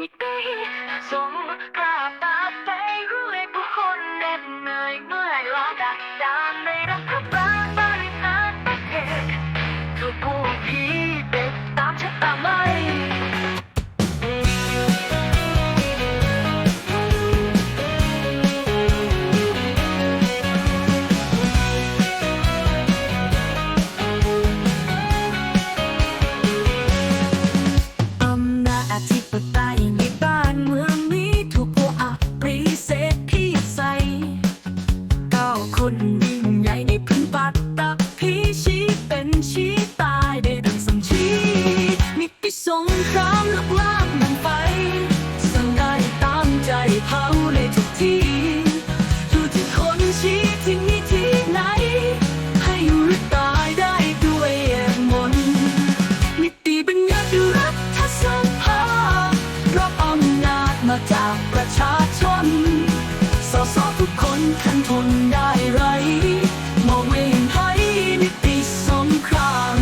นี่ตีสงคราบตาใจรู้ให้ผู้คนเหน็ดเหนื่อยเมื่อยล้าดักดานในรั ขันทนได้ไรมองไม่เห็นให้นิติสงคราม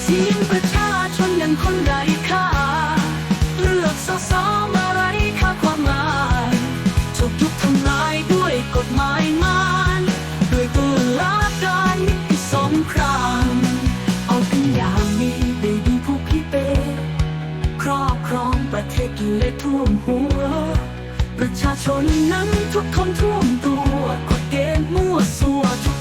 เสียงประชาชนยังคนไร้ค่าเลือกสสมาไร้ค่าความหมายถูกยุบทำลายด้วยกฎหมายมานด้วยตุลาการนิติสงครามเอากันอย่างนี้ได้ดูผู้พี่เปครอบครองประเทศกินและท่วมหัวประชาชนนั้นทุกคนท่วมตัวก ฎเ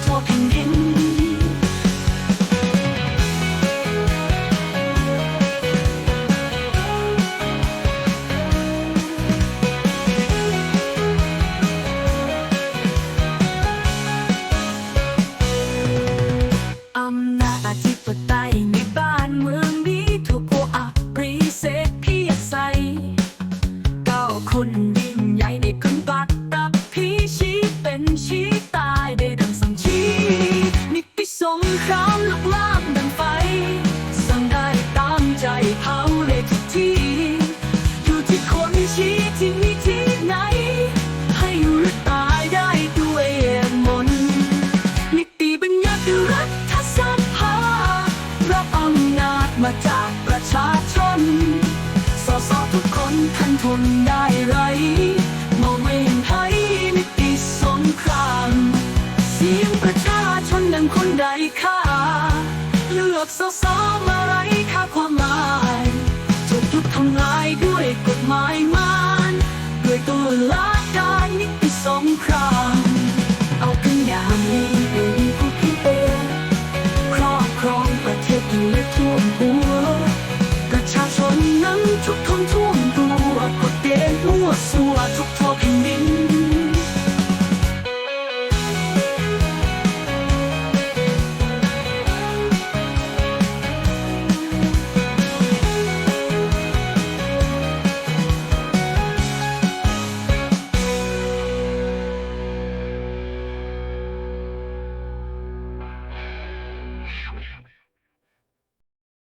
ลุกลามดังไฟ สั่งได้ตามใจเผาเลยทุกที่อยู่ที่คนชี้ที่นี่ที่ไหน ให้อยู่หรือตายได้ด้วยเองมนต์นิติบัญญัติรัฐสภารับอำนาจมาจากประชาชนสสทุกคนทันทนได้ไรมองไม่เห็นให้นิติสงครามเสียงประชาชนดังคนไร้ค่า เลือก